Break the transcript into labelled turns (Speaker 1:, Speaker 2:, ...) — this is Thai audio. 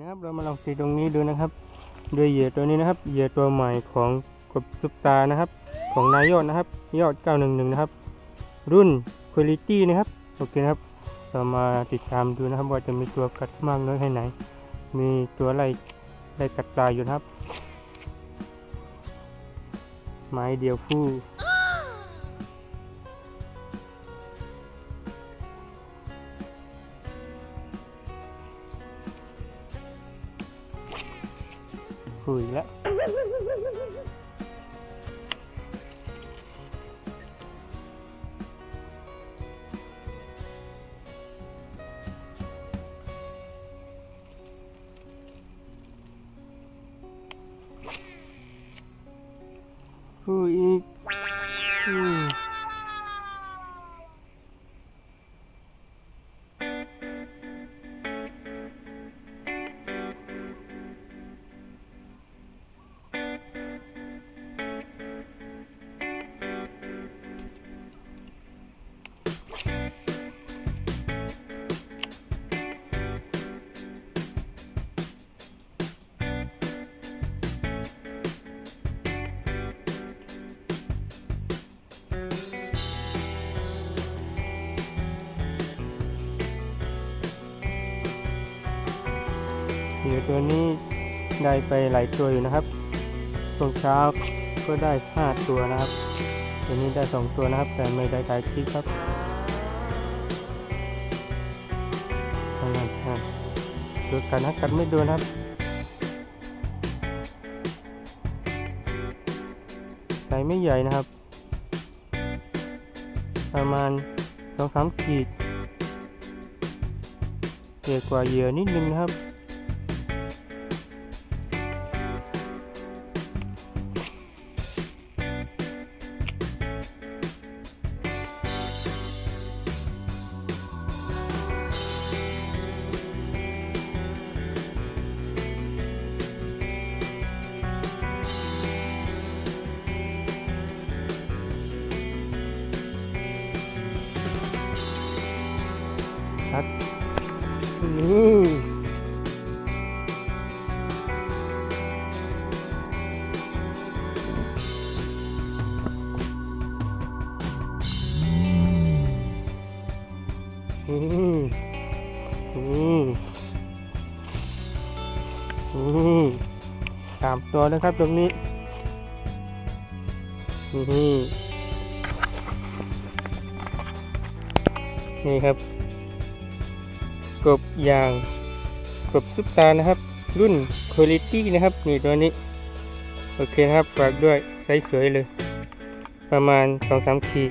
Speaker 1: นะครับเรามาลองตีตรงนี้ดูนะครับด้วยเหยื่อตัวนี้นะครับเหยื่อตัวใหม่ของกบซุปตานะครับ ของนายยอดนะครับ ยอด 911 นะครับ รุ่น Quality นะครับโอเคนะครับ เรามาติดตามดูนะครับว่าจะมีตัวกัดมากน้อยแค่ไหน มีตัวอะไรอะไล่กัดตายอยู่นะครับ ไม้เดียวคู่ คุยแล้ว คุยอีก เหยื่อตัวนี้ได้ไปหลายตัวอยู่นะครับช่วงเช้าก็ได้ห้าตัวนะครับ ตัวนี้ได้สองตัวนะครับ แต่ไม่ได้ถ่ายคลิปครับทำงานช่างดูกันนะกัดไม่โดนครับใส่ไม่ใหญ่นะครับ ประมาณสองสามขีดใหญ่กว่าเยื่อนิดนึงนะครับ ชัดอืมอืมอืมสามตัวนะครับตรงนี้นี่นี่ครับ กบยางกบซุปตานะครับ รุ่นคุณลิตี้นะครับนี่ตัวนี้ โอเคนะครับฝากด้วยไซส์สวยเลย ประมาณ 2-3ขีด